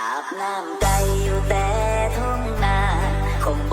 อาบน้ำไกลอยู่แต่ทุ่งนาคงบ